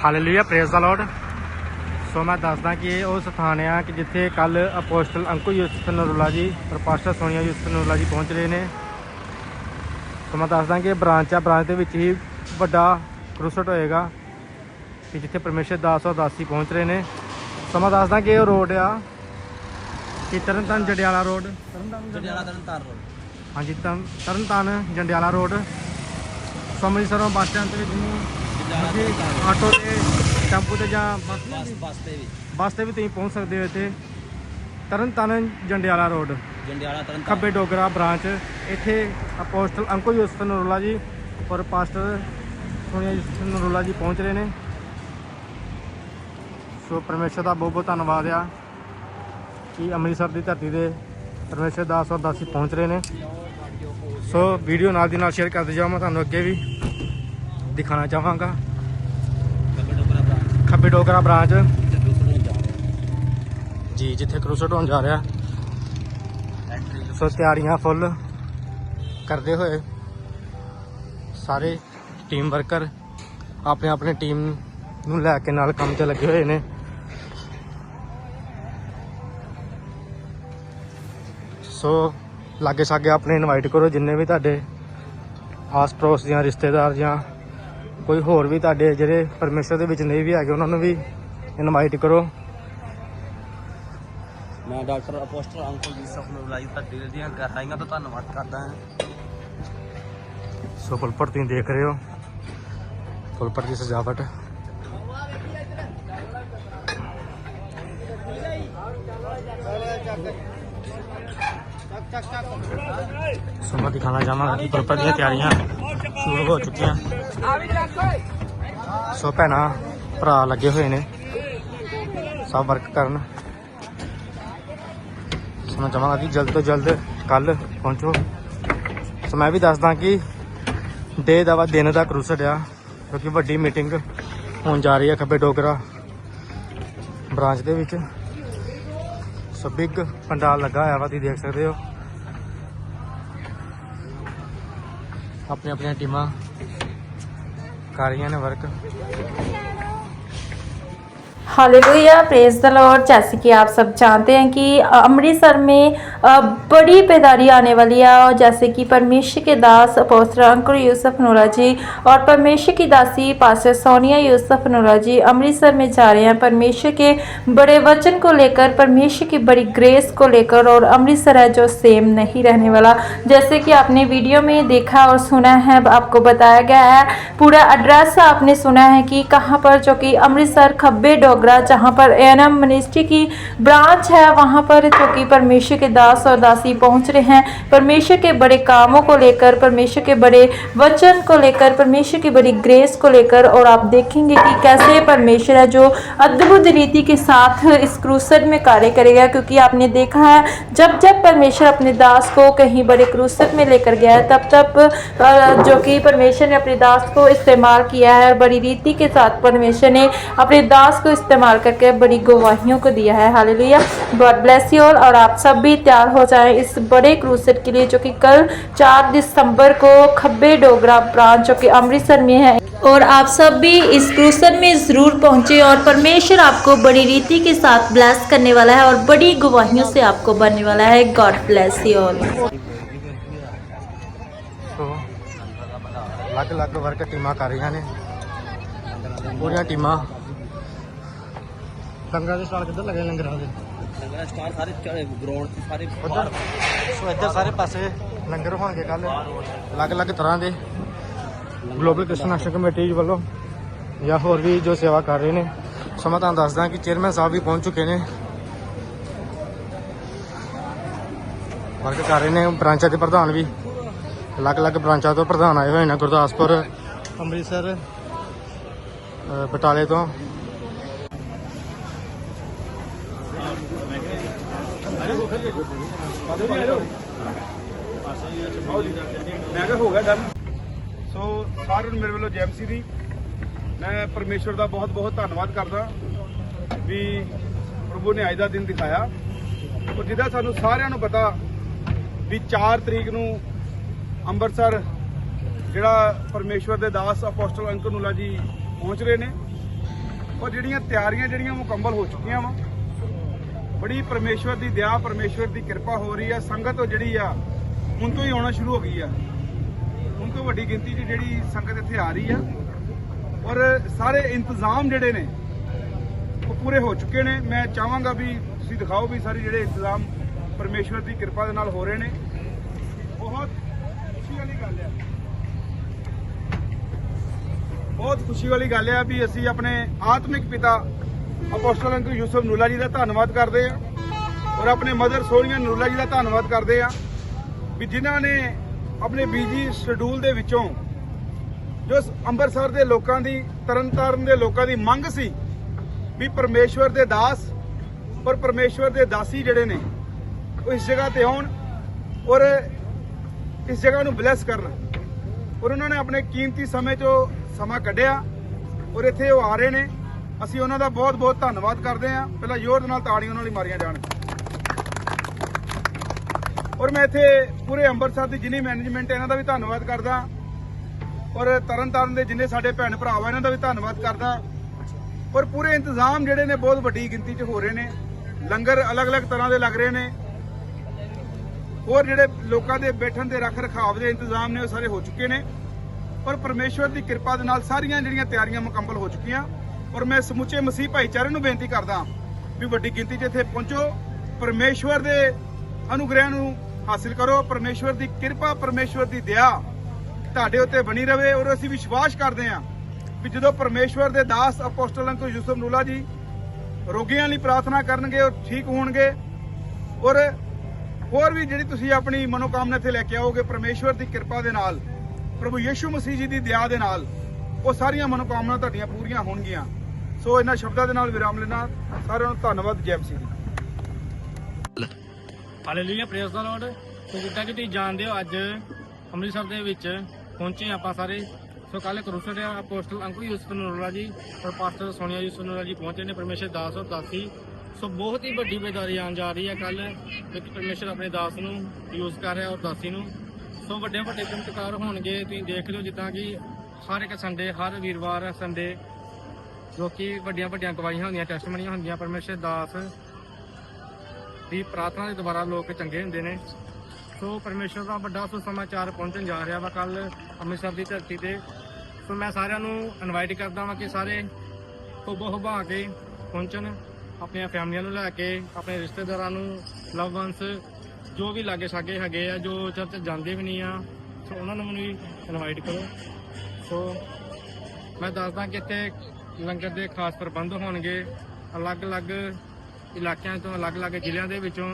Hallelujah praise the Lord so ਮੈਂ ਦੱਸਦਾ ਕਿ ਇਹ ਉਹ ਸਥਾਨ ਆ ਕਿ ਜਿੱਥੇ ਕੱਲ ਅਪੋਸਟਲ ਅੰਕੂ ਯੂਸਫ ਨਰੂਲਾ ਜੀ ਔਰ ਪਾਸਟਰ ਸੋਨੀਆ ਯੂਸਫ ਨਰੂਲਾ ਜੀ ਪਹੁੰਚ ਰਹੇ ਨੇ ਸੋ ਮੈਂ ਦੱਸਦਾ ਕਿ ਬ੍ਰਾਂਚ ਆ ਬ੍ਰਾਂਚ ਦੇ ਵਿੱਚ ਹੀ ਵੱਡਾ ਕਰੂਸਟ ਹੋਏਗਾ ਕਿ ਜਿੱਥੇ ਪਰਮੇਸ਼ਰ ਦਾਸ ਔਰ ਦਾਸੀ ਪਹੁੰਚ ਰਹੇ ਨੇ ਸੋ ਮੈਂ ਦੱਸਦਾ ਕਿ ਇਹ ਰੋਡ ਆ ਕਿ ਤਰਨਤਾਰਨ ਜੰਡਿਆਲਾ ਰੋਡ ਤਰਨਤਾਰਨ ਜੰਡਿਆਲਾ ਤਰਨ ਤਾਰ ਰੋਡ ਹਾਂਜੀ ਤਰਨ ਤਰਨਤਾਰਨ ਜੰਡਿਆਲਾ ਰੋਡ ਸਮਝਸਰੋਂ ਬੱਸ ਸਟੈਂਡ ਦੇ ਵਿੱਚ ਨੂੰ ਤੁਸੀਂ ਆਟੋ ਤੇ ਟੈਂਪੂ ਤੇ ਜਾਂ ਬੱਸ ਬੱਸ ਬੱਸ ਤੇ ਵੀ। ਬੱਸ ਤੇ ਵੀ ਤੁਸੀਂ ਪਹੁੰਚ ਸਕਦੇ ਹੋ ਇੱਥੇ। ਤਰਨਤਾਰਨ ਜੰਡਿਆਲਾ ਰੋਡ। ਜੰਡਿਆਲਾ ਤਰਨ ਤਾਰਨ ਖੱਬੇ ਡੋਗਰਾ ਬ੍ਰਾਂਚ। ਇੱਥੇ ਅਪੋਸਟਲ ਅੰਕੋ ਯੂਸਫ ਨਰੂਲਾ ਜੀ ਔਰ ਪਾਸਟਰ ਸੋਨੀਆ ਯੂਸਫ ਨਰੂਲਾ ਜੀ ਪਹੁੰਚ ਰਹੇ ਨੇ। ਸੋ ਪਰਮੇਸ਼ਰ ਦਾ ਬਹੁਤ ਬਹੁਤ ਧੰਨਵਾਦ ਆ ਕਿ ਅੰਮ੍ਰਿਤਸਰ ਦੀ ਧਰਤੀ ਦੇ ਪਰਮੇਸ਼ਰ ਦਾਸ ਔਰ ਦਾਸੀ ਪਹੁੰਚ ਰਹੇ ਨੇ। ਸੋ ਵੀਡੀਓ ਨਾਲ ਦੀ ਨਾਲ ਸ਼ੇਅਰ ਕਰਦੇ ਜਾਓ ਮੈਂ ਤੁਹਾਨੂੰ ਅੱਗੇ ਵੀ ਦਿਖਾਣਾ ਚਾਹਾਂਗਾ। ਖੱਬੇ ਡੋਗਰਾ ਬ੍ਰਾਂਚ। ਜਾ ਜਿੱਥੇ ਕਰੂਸਟ ਹੋਣ ਜਾ ਰਿਹਾ। ਸੋ ਤਿਆਰੀਆਂ ਫੁੱਲ ਕਰਦੇ ਹੋਏ ਸਾਰੇ ਟੀਮ ਵਰਕਰ ਆਪਣੇ ਆਪਣੇ ਟੀਮ ਨੂੰ ਲੈ ਕੇ ਨਾਲ ਕੰਮ ਤੇ ਲੱਗੇ ਹੋਏ ਨੇ। ਸੋ ਲਾਗੇ ਸਾਗੇ ਆਪਣੇ ਇਨਵਾਈਟ ਕਰੋ ਜਿੰਨੇ ਵੀ ਤੁਹਾਡੇ ਆਸ ਪੜੋਸ ਜਾਂ ਰਿਸ਼ਤੇਦਾਰ ਜਾਂ ਕੋਈ ਹੋਰ ਵੀ ਤੁਹਾਡੇ ਜਿਹੜੇ ਪਰਮੇਸ਼ਰ ਦੇ ਵਿੱਚ ਨਹੀਂ ਵੀ ਹੈਗੇ ਉਹਨਾਂ ਨੂੰ ਵੀ ਇਨਵਾਈਟ ਕਰੋ। ਮੈਂ ਡਾਕਟਰ ਅਪੋਸਟਲ ਅੰਕਲ ਯੂਸਫ ਨੂੰ ਲਾਈਵ ਧਰਤੀ ਦੀਆਂ ਗਹਿਰਾਈਆਂ ਤੋਂ ਧੰਨਵਾਦ ਕਰਦਾ ਹਾਂ। ਸੋ ਪੁਲਪਰ ਤੁਸੀਂ ਦੇਖ ਰਹੇ ਹੋ ਪੁਲਪਰ ਦੀ ਸਜਾਵਟ। ਸੋ ਮੈਂ ਦਿਖਾਣਾ ਕਿ ਪੁਲਪਰ ਦੀਆਂ ਤਿਆਰੀਆਂ। ਸ਼ੁਰੂ ਹੋ ਚੁੱਕੀਆਂ। ਸੋ ਭੈਣਾਂ, ਭਰਾ ਲੱਗੇ ਹੋਏ ਨੇ। ਸਭ ਵਰਕ ਕਰਨ। ਸੋ ਚਾਹਾਂਗਾ ਕਿ ਜਲਦ ਤੋਂ ਜਲਦ ਕੱਲ ਪਹੁੰਚੋ। ਸੋ ਮੈਂ ਵੀ ਦੱਸਦਾ ਕਿ ਡੇ ਦਾ ਵਾ ਦਿਨ ਦਾ ਕਰੂਸਡ ਆ ਕਿਉਂਕਿ ਵੱਡੀ ਮੀਟਿੰਗ ਹੋਣ ਜਾ ਰਹੀ ਹੈ ਖੱਬੇ ਡੋਗਰਾ ਬ੍ਰਾਂਚ ਦੇ ਵਿੱਚ। ਸੋ ਬਿਗ ਪੰਡਾਲ ਲੱਗਾ ਹੋਇਆ ਵਾ, ਤੁਸੀਂ ਦੇਖ ਸਕਦੇ ਹੋ। ਆਪਣੀਆਂ ਆਪਣੀਆਂ ਟੀਮਾਂ ਕਰ ਰਹੀਆਂ ਨੇ work hallelujah praise the lord जैसे कि आप सब जानते हैं कि अमृतसर में बड़ी बेदारी आने वाली है और जैसे कि परमेश्वर के दास अपोस्टर अंकुर यूसुफ नूरा जी और परमेश्वर की दासी, पास्टर सोनिया यूसुफ नूरा जी अमृतसर में जा रहे हैं। परमेश्वर के बड़े वचन को लेकर, परमेश्वर की बड़ी ग्रेस को लेकर और अमृतसर है जो सेम नहीं रहने वाला। जैसे कि आपने वीडियो में देखा और सुना है, आपको बताया गया है, पूरा एड्रेस आपने सुना है कि कहाँ पर जो कि अमृतसर खब्बे डोगरा जहाँ पर एनएम मिनिस्ट्री की ब्रांच है, वहाँ पर जो कि परमेश्वर के दास और दासी पहुँच रहे हैं, परमेश्वर के बड़े कामों को लेकर, परमेश्वर के बड़े वचन को लेकर, परमेश्वर की बड़ी ग्रेस को लेकर, और आप देखेंगे कि कैसे परमेश्वर है जो अद्भुत रीति के साथ इस क्रूसर में कार्य करेगा, क्योंकि आपने देखा है, जब जब परमेश्वर अपने दास को कहीं बड़े क्रूसर में लेकर गया है, तब तब जो कि परमेश्वर ने अपने दास को इस्तेमाल किया है बड़ी रीति के साथ परमेश्वर ने अपने दास को इस्तेमाल करके बड़ी गवाहियों को दिया है। हाल लिया गॉड ब्लेस यू ऑल और आप सब भी तैयार हो जाएँ इस बड़े क्रूसेट के लिए जो कि कल 4 दिसंबर को खब्बे डोगरा ब्रांच जो कि अमृतसर में है। और आप सब भी इस क्रूसर में ज़रूर पहुँचे और परमेश्वर आपको बड़ी रीति के साथ ब्लैस करने वाला है और बड़ी गवाहियों से आपको बनने वाला है। God bless you all. तो, अलग अलग वर्ग टीम कर रही ने पूरी टीम। ਲੰਗਰਾਂ ਦੇ ਸਟਾਲ ਕਿੱਧਰ ਲੱਗੇ ਲੰਗਰਾਂ ਦੇ? ਲੰਗਰ ਸਟਾਰ ਸਾਰੇ ਚੜੇ ਗਰਾਊਂਡ ਤੇ ਸਾਰੇ ਉਧਰ? ਸੋ ਇੱਧਰ ਸਾਰੇ ਪਾਸੇ ਲੰਗਰ ਹੋਣਗੇ ਕੱਲ ਅਲੱਗ-ਅਲੱਗ ਤਰ੍ਹਾਂ ਦੇ। ਗਲੋਬਲ ਕ੍ਰਿਸਚਨ ਐਕਸ਼ਨ ਕਮੇਟੀ ਵੱਲੋਂ ਜਾਂ ਹੋਰ ਵੀ ਜੋ ਸੇਵਾ ਕਰ ਰਹੇ ਨੇ। ਸੋ ਮੈਂ ਤੁਹਾਨੂੰ ਦੱਸਦਾ ਕਿ ਚੇਅਰਮੈਨ ਸਾਹਿਬ ਵੀ ਪਹੁੰਚ ਚੁੱਕੇ ਨੇ। ਵਰਕ ਕਰ ਰਹੇ ਨੇ ਬ੍ਰਾਂਚਾਂ ਦੇ ਪ੍ਰਧਾਨ ਵੀ। ਅਲੱਗ-ਅਲੱਗ ਬ੍ਰਾਂਚਾਂ ਤੋਂ ਪ੍ਰਧਾਨ ਆਏ ਹੋਏ ਨੇ ਗੁਰਦਾਸਪੁਰ ਅੰਮ੍ਰਿਤਸਰ ਬਟਾਲੇ ਤੋਂ। ਮੈਂ ਕਿਹਾ ਹੋ ਗਿਆ ਡਨ ਸੋ ਸਾਰਿਆਂ ਨੂੰ ਮੇਰੇ ਵੱਲੋਂ ਜੈਮਸੀ ਦੀ ਮੈਂ ਪਰਮੇਸ਼ਵਰ ਦਾ ਬਹੁਤ ਬਹੁਤ ਧੰਨਵਾਦ ਕਰਦਾ ਵੀ ਪ੍ਰਭੂ ਨੇ ਅੱਜ ਦਾ ਦਿਨ ਦਿਖਾਇਆ। ਔਰ ਜਿਹਦਾ ਸਾਨੂੰ ਸਾਰਿਆਂ ਨੂੰ ਪਤਾ ਵੀ 4 ਤਰੀਕ ਨੂੰ ਅੰਮ੍ਰਿਤਸਰ ਜਿਹੜਾ ਪਰਮੇਸ਼ਵਰ ਦੇ ਦਾਸ ਅਪੋਸਟਲ ਅੰਕਲ ਨੂਲਾ ਜੀ ਪਹੁੰਚ ਰਹੇ ਨੇ। ਔਰ ਜਿਹੜੀਆਂ ਤਿਆਰੀਆਂ ਜਿਹੜੀਆਂ ਮੁਕੰਮਲ ਹੋ ਚੁੱਕੀਆਂ ਵਾ। ਬੜੀ ਪਰਮੇਸ਼ਵਰ ਦੀ ਦਇਆ, ਪਰਮੇਸ਼ਵਰ ਦੀ ਕਿਰਪਾ ਹੋ ਰਹੀ ਆ। ਸੰਗਤ ਜਿਹੜੀ ਆ, ਹੁਣ ਤੋਂ ਹੀ ਆਉਣਾ ਸ਼ੁਰੂ ਹੋ ਗਈ ਆ। ਹੁਣ ਤੋਂ ਵੱਡੀ ਗਿਣਤੀ 'ਚ ਜਿਹੜੀ ਸੰਗਤ ਇੱਥੇ ਆ ਰਹੀ ਆ। ਔਰ ਸਾਰੇ ਇੰਤਜ਼ਾਮ ਜਿਹੜੇ ਨੇ, ਉਹ ਪੂਰੇ ਹੋ ਚੁੱਕੇ ਨੇ। ਮੈਂ ਚਾਹਾਂਗਾ ਵੀ ਤੁਸੀਂ ਦਿਖਾਓ ਵੀ ਸਾਰੇ ਜਿਹੜੇ ਇੰਤਜ਼ਾਮ ਪਰਮੇਸ਼ਵਰ ਦੀ ਕਿਰਪਾ ਦੇ ਨਾਲ ਹੋ ਰਹੇ ਨੇ। ਬਹੁਤ ਖੁਸ਼ੀ ਵਾਲੀ ਗੱਲ ਹੈ ਬਹੁਤ ਖੁਸ਼ੀ ਵਾਲੀ ਗੱਲ ਹੈ ਵੀ ਅਸੀਂ ਆਪਣੇ ਆਤਮਿਕ ਪਿਤਾ ਅਪੋਸਟਲ ਅੰਕਲ ਯੂਸਫ ਨੂਲਾ ਜੀ ਦਾ ਧੰਨਵਾਦ ਕਰਦੇ ਆ ਔਰ ਆਪਣੇ ਮਦਰ ਸੋਨੀਆ ਨੂਲਾ ਜੀ ਦਾ ਧੰਨਵਾਦ ਕਰਦੇ ਆ ਵੀ ਜਿਨ੍ਹਾਂ ਨੇ ਆਪਣੇ ਬੀਜੀ ਸ਼ਡਿਊਲ ਦੇ ਵਿੱਚੋਂ ਜੋ ਅੰਮ੍ਰਿਤਸਰ ਦੇ ਲੋਕਾਂ ਦੀ, ਤਰਨਤਾਰਨ ਦੇ ਲੋਕਾਂ ਦੀ ਮੰਗ ਸੀ ਵੀ ਪਰਮੇਸ਼ਵਰ ਦੇ ਦਾਸ ਪਰ ਪਰਮੇਸ਼ਵਰ ਦੇ ਦਾਸੀ ਜਿਹੜੇ ਨੇ ਉਹ ਇਸ ਜਗ੍ਹਾ ਤੇ ਆਉਣ ਔਰ ਇਸ ਜਗ੍ਹਾ ਨੂੰ ਬਲੈਸ ਕਰਨ। ਔਰ ਉਹਨਾਂ ਨੇ ਆਪਣੇ ਕੀਮਤੀ ਸਮੇਂ 'ਚੋਂ ਸਮਾਂ ਕੱਢਿਆ ਔਰ ਇੱਥੇ ਉਹ ਆ ਰਹੇ ਨੇ। ਅਸੀਂ ਉਹਨਾਂ ਦਾ ਬਹੁਤ ਬਹੁਤ ਧੰਨਵਾਦ ਕਰਦੇ ਹਾਂ। ਪਹਿਲਾਂ ਜ਼ੋਰ ਦੇ ਨਾਲ ਤਾੜੀਆਂ ਉਹਨਾਂ ਲਈ ਮਾਰੀਆਂ ਜਾਣ। ਔਰ ਮੈਂ ਇੱਥੇ ਪੂਰੇ ਅੰਮ੍ਰਿਤਸਰ ਦੀ ਜਿੰਨੀ ਮੈਨੇਜਮੈਂਟ ਹੈ, ਇਹਨਾਂ ਦਾ ਵੀ ਧੰਨਵਾਦ ਕਰਦਾ। ਔਰ ਤਰਨਤਾਰਨ ਦੇ ਜਿੰਨੇ ਸਾਡੇ ਭੈਣ ਭਰਾ ਵਾ ਇਹਨਾਂ ਦਾ ਵੀ ਧੰਨਵਾਦ ਕਰਦਾ। ਔਰ ਪੂਰੇ ਇੰਤਜ਼ਾਮ ਜਿਹੜੇ ਨੇ, ਬਹੁਤ ਵੱਡੀ ਗਿਣਤੀ 'ਚ ਹੋ ਰਹੇ ਨੇ। ਲੰਗਰ ਅਲੱਗ-ਅਲੱਗ ਤਰ੍ਹਾਂ ਦੇ ਲੱਗ ਰਹੇ ਨੇ। ਹੋਰ ਜਿਹੜੇ ਲੋਕਾਂ ਦੇ ਬੈਠਣ ਦੇ ਰੱਖ ਰਖਾਵ ਦੇ ਇੰਤਜ਼ਾਮ ਨੇ, ਉਹ ਸਾਰੇ ਹੋ ਚੁੱਕੇ ਨੇ। ਔਰ ਪਰਮੇਸ਼ਵਰ ਦੀ ਕਿਰਪਾ ਦੇ ਨਾਲ ਸਾਰੀਆਂ ਜਿਹੜੀਆਂ ਤਿਆਰੀਆਂ ਮੁਕੰਮਲ ਹੋ ਚੁੱਕੀਆਂ। ਔਰ ਮੈਂ ਸਮੁੱਚੇ ਮਸੀਹ ਭਾਈਚਾਰੇ ਨੂੰ ਬੇਨਤੀ ਕਰਦਾ ਵੀ ਵੱਡੀ ਗਿਣਤੀ 'ਚ ਇੱਥੇ ਪਹੁੰਚੋ, ਪਰਮੇਸ਼ਵਰ ਦੇ ਅਨੁਗ੍ਰਹਿ ਨੂੰ ਹਾਸਿਲ ਕਰੋ, ਪਰਮੇਸ਼ਵਰ ਦੀ ਕਿਰਪਾ, ਪਰਮੇਸ਼ਵਰ ਦੀ ਦਇਆ ਤੁਹਾਡੇ ਉੱਤੇ ਬਣੀ ਰਵੇ ਔਰ ਅਸੀਂ ਵਿਸ਼ਵਾਸ ਕਰਦੇ ਹਾਂ ਵੀ ਜਦੋਂ ਪਰਮੇਸ਼ਵਰ ਦੇ ਦਾਸ ਅਪੋਸਟਲ ਅੰਕਲ ਯੂਸਫ ਨੂਲਾ ਜੀ ਰੋਗੀਆਂ ਲਈ ਪ੍ਰਾਰਥਨਾ ਕਰਨਗੇ ਔਰ ਠੀਕ ਹੋਣਗੇ ਔਰ ਹੋਰ ਵੀ ਜਿਹੜੀ ਤੁਸੀਂ ਆਪਣੀ ਮਨੋਕਾਮਨਾ ਇੱਥੇ ਲੈ ਕੇ ਆਓਗੇ ਪਰਮੇਸ਼ਵਰ ਦੀ ਕਿਰਪਾ ਦੇ ਨਾਲ, ਪ੍ਰਭੂ ਯੀਸ਼ੂ ਮਸੀਹ ਜੀ ਦੀ ਦਇਆ ਦੇ ਨਾਲ, ਉਹ ਸਾਰੀਆਂ ਮਨੋਕਾਮਨਾ ਤੁਹਾਡੀਆਂ ਪੂਰੀਆਂ ਹੋਣਗੀਆਂ। ਸੋ ਇਹਨਾਂ ਸ਼ਬਦਾਂ ਦੇ ਨਾਲ ਵਿਰਾਮ ਲੈਣਾ ਸਾਰਿਆਂ ਨੂੰ ਧੰਨਵਾਦ ਜੈ। ਮਸੀਹ ਦੀ hallelujah praise the Lord so ਜਿੱਦਾਂ ਕਿ ਤੁਸੀਂ ਜਾਣਦੇ ਹੋ, ਅੱਜ ਅੰਮ੍ਰਿਤਸਰ ਦੇ ਵਿੱਚ ਪਹੁੰਚੇ ਆਪਾਂ ਸਾਰੇ। ਸੋ ਕੱਲ ਕਰੂਸਰ ਅਪੋਸਟਲ ਅੰਕਲ ਯੂਸਫ ਨੂਰੁੱਲਾ ਜੀ ਔਰ ਪਾਸਟਰ ਸੋਨੀਆ ਯੂਸਫ ਨਰੋਲਾ ਜੀ ਪਹੁੰਚੇ ਨੇ ਪਰਮੇਸ਼ਰ ਦਾਸ ਔਰ ਦਾਸੀ। ਸੋ ਬਹੁਤ ਹੀ ਵੱਡੀ ਬੇਦਾਰੀ ਆਉਣ ਜਾ ਰਹੀ ਹੈ ਕੱਲ ਵਿੱਚ ਪਰਮੇਸ਼ਰ ਆਪਣੇ ਦਾਸ ਨੂੰ ਯੂਜ਼ ਕਰ ਰਿਹਾ ਔਰ ਦਾਸੀ ਨੂੰ। ਸੋ ਵੱਡੇ ਵੱਡੇ ਚਮਤਕਾਰ ਹੋਣਗੇ। ਤੁਸੀਂ ਦੇਖ ਲਿਓ ਜਿੱਦਾਂ ਕਿ ਹਰ ਇੱਕ ਸੰਡੇ ਹਰ ਵੀਰਵਾਰ ਸੰਡੇ ਜੋ ਕਿ ਵੱਡੀਆਂ ਵੱਡੀਆਂ ਗਵਾਹੀਆਂ ਹੁੰਦੀਆਂ ਟੈਸਟਮਨੀਆਂ ਹੁੰਦੀਆਂ ਪਰਮੇਸ਼ਰ ਦਾਸ ਦੀ ਪ੍ਰਾਰਥਨਾ ਦੇ ਦੁਆਰਾ ਲੋਕ ਚੰਗੇ ਹੁੰਦੇ ਨੇ। ਸੋ ਪਰਮੇਸ਼ਰ ਦਾ ਵੱਡਾ ਸੁਸਮਾਚਾਰ ਪਹੁੰਚਣ ਜਾ ਰਿਹਾ ਵਾ ਕੱਲ ਅੰਮ੍ਰਿਤਸਰ ਦੀ ਧਰਤੀ ਤੇ। ਸੋ ਮੈਂ ਸਾਰਿਆਂ ਨੂੰ ਇਨਵਾਈਟ ਕਰਦਾ ਵਾਂ ਕਿ ਸਾਰੇ ਹੁਬੋ ਹੁਬਾ ਕੇ ਪਹੁੰਚਣ, ਆਪਣੀਆਂ ਫੈਮਲੀਆਂ ਨੂੰ ਲੈ ਕੇ, ਆਪਣੇ ਰਿਸ਼ਤੇਦਾਰਾਂ ਨੂੰ ਲਵ ਵਨਸ ਜੋ ਵੀ ਲਾਗੇ ਛਾਗੇ ਹੈਗੇ ਆ, ਜੋ ਚਰਚ ਜਾਂਦੇ ਵੀ ਨਹੀਂ ਆ, ਸੋ ਉਹਨਾਂ ਨੂੰ ਵੀ ਇਨਵਾਈਟ ਕਰੋ। ਸੋ ਮੈਂ ਦੱਸਦਾ ਕਿ ਇੱਥੇ ਲੰਗਰ ਦੇ ਖਾਸ ਪ੍ਰਬੰਧ ਹੋਣਗੇ। ਅਲੱਗ-ਅਲੱਗ ਇਲਾਕਿਆਂ ਤੋਂ ਅਲੱਗ-ਅਲੱਗ ਜ਼ਿਲ੍ਹਿਆਂ ਦੇ ਵਿੱਚੋਂ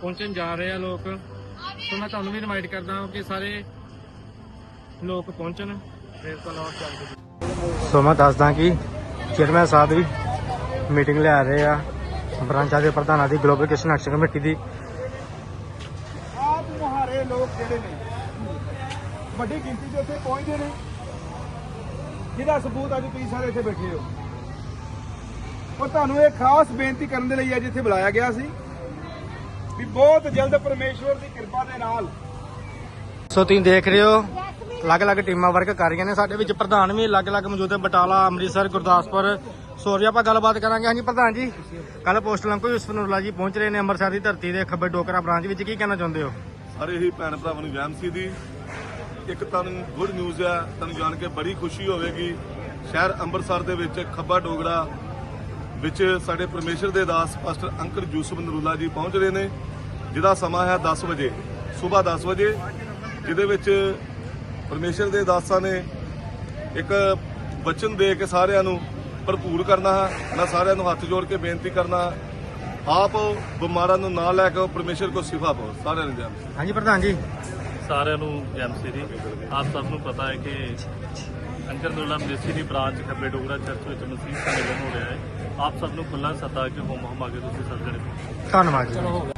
ਪਹੁੰਚਣ ਜਾ ਰਹੇ ਆ ਲੋਕ। ਸੋ ਮੈਂ ਤੁਹਾਨੂੰ ਵੀ ਇਨਵਾਈਟ ਕਰਦਾ ਹਾਂ ਕਿ ਸਾਰੇ ਲੋਕ ਪਹੁੰਚਣ। ਫਿਰ ਸੋ ਮੈਂ ਦੱਸਦਾ ਕਿ ਚੇਅਰਮੈਨ ਸਾਹਿਬ ਵੀ ਮੀਟਿੰਗ ਲੈ ਰਹੇ ਆ। ਬ੍ਰਾਂਚਾਂ ਦੇ ਪ੍ਰਧਾਨਾਂ ਦੀ ਗਲੋਬਲ ਕਿਸ਼ਨ ਐਕਸ਼ਨ ਕਮੇਟੀ ਦੀ। ਆਪ ਮੁਹਾਰੇ ਲੋਕ ਜਿਹੜੇ ਨੇ ਵੱਡੀ ਗਿਣਤੀ 'ਚ ਇੱਥੇ ਪਹੁੰਚਦੇ ਨੇ। ਜਿਹਦਾ ਸਬੂਤ ਅੱਜ ਤੁਸੀਂ ਸਾਰੇ ਇੱਥੇ ਬੈਠੇ ਹੋ। ਔਰ ਤੁਹਾਨੂੰ ਇਹ ਖਾਸ ਬੇਨਤੀ ਕਰਨ ਦੇ ਲਈ ਅੱਜ ਇੱਥੇ ਬੁਲਾਇਆ ਗਿਆ ਸੀ ਵੀ ਬਹੁਤ ਜਲਦ ਪਰਮੇਸ਼ਵਰ ਦੀ ਕਿਰਪਾ ਦੇ ਨਾਲ ਸੋ ਤੁਸੀਂ ਦੇਖ ਰਹੇ ਹੋ ਅਲੱਗ-ਅਲੱਗ ਟੀਮਾਂ ਵਰਕ ਕਰ ਰਹੀਆਂ ਨੇ। ਸਾਡੇ ਵਿੱਚ ਪ੍ਰਧਾਨ ਵੀ ਅਲੱਗ-ਅਲੱਗ ਮੌਜੂਦ ਹੈ ਬਟਾਲਾ ਅੰਮ੍ਰਿਤਸਰ ਗੁਰਦਾਸਪੁਰ। ਸੋ ਜੀ ਆਪਾਂ ਗੱਲਬਾਤ ਕਰਾਂਗੇ। ਹਾਂਜੀ ਪ੍ਰਧਾਨ ਜੀ ਕੱਲ ਪੋਸਟਲ ਅੰਕਲ ਯੂਸਫ ਨੂਰੁੱਲਾ ਜੀ ਪਹੁੰਚ ਰਹੇ ਨੇ ਅੰਮ੍ਰਿਤਸਰ ਦੀ ਧਰਤੀ ਦੇ ਖੱਬੇ ਡੋਕਰਾ ਬ੍ਰਾਂਚ ਵਿੱਚ। ਕੀ ਕਹਿਣਾ ਚਾਹੁੰਦੇ ਹੋ? ਸਾਰੇ ਹੀ ਭੈਣ ਭਰਾਵਾਂ ਨੂੰ ਵੈਮਸੀ ਦੀ। ਇੱਕ ਤੁਹਾਨੂੰ ਗੁੱਡ ਨਿਊਜ਼ ਹੈ ਤੁਹਾਨੂੰ ਜਾਣ ਕੇ ਬੜੀ ਖੁਸ਼ੀ ਹੋਵੇਗੀ। ਸ਼ਹਿਰ ਅੰਮ੍ਰਿਤਸਰ ਦੇ ਵਿੱਚ ਖੱਬਾ ਡੋਗਰਾ ਵਿੱਚ ਸਾਡੇ ਪਰਮੇਸ਼ਰ ਦੇ ਦਾਸ ਪਾਸਟਰ ਅੰਕਲ ਯੂਸਫ ਨਰੂਲਾ ਜੀ ਪਹੁੰਚ ਰਹੇ ਨੇ ਜਿਹਦਾ ਸਮਾਂ ਹੈ 10 ਵਜੇ ਸਵੇਰ 10 ਵਜੇ ਜਿਹਦੇ ਵਿੱਚ ਪਰਮੇਸ਼ਰ ਦੇ ਦਾਸਾਂ ਨੇ ਇੱਕ ਵਚਨ ਦੇ ਕੇ ਸਾਰਿਆਂ ਨੂੰ ਭਰਪੂਰ ਕਰਨਾ ਹੈ। ਮੈਂ ਸਾਰਿਆਂ ਨੂੰ ਹੱਥ ਜੋੜ ਕੇ ਬੇਨਤੀ ਕਰਨਾ ਆਪ ਬਿਮਾਰਾਂ ਨੂੰ ਨਾ ਲੈ ਕੇ ਆਓ, ਪਰਮੇਸ਼ਰ ਕੋ ਸਿਫਾ ਪਾਓ। ਸਾਰਿਆਂ ਨੂੰ ਜੈ ਹਾਂਜੀ ਪ੍ਰਧਾਨ ਜੀ। ਸਾਰਿਆਂ ਨੂੰ ਐਮਸੀ ਦੀ ਆਪ ਸਭ ਨੂੰ ਪਤਾ ਹੈ ਕਿ ਅੰਕਰ ਦੁੱਲਾ ਮਦੇਸੀ ਦੀ ਬ੍ਰਾਂਚ ਖੱਬੇ ਡੋਗਰਾ ਚਰਚ ਵਿੱਚ ਮਸੀਹ ਸੰਮੇਲਨ ਹੋ ਰਿਹਾ ਹੈ। ਆਪ ਸਭ ਨੂੰ ਖੁੱਲਾ ਸੱਦਾ ਕਿ ਹੋਮ ਹਮਾ ਕੇ ਤੁਸੀਂ ਸਭ ਜਣੇ। ਧੰਨਵਾਦ ਜੀ।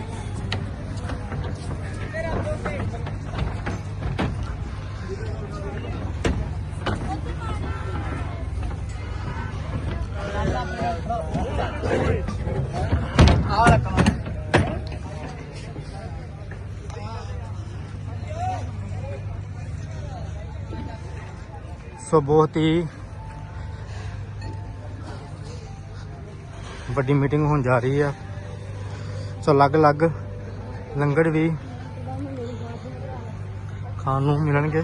ਸੋ ਬਹੁਤ ਹੀ ਵੱਡੀ ਮੀਟਿੰਗ ਹੋਣ ਜਾ ਰਹੀ ਆ। ਸੋ ਅਲੱਗ-ਅਲੱਗ ਲੰਗਰ ਵੀ ਖਾਣ ਨੂੰ ਮਿਲਣਗੇ।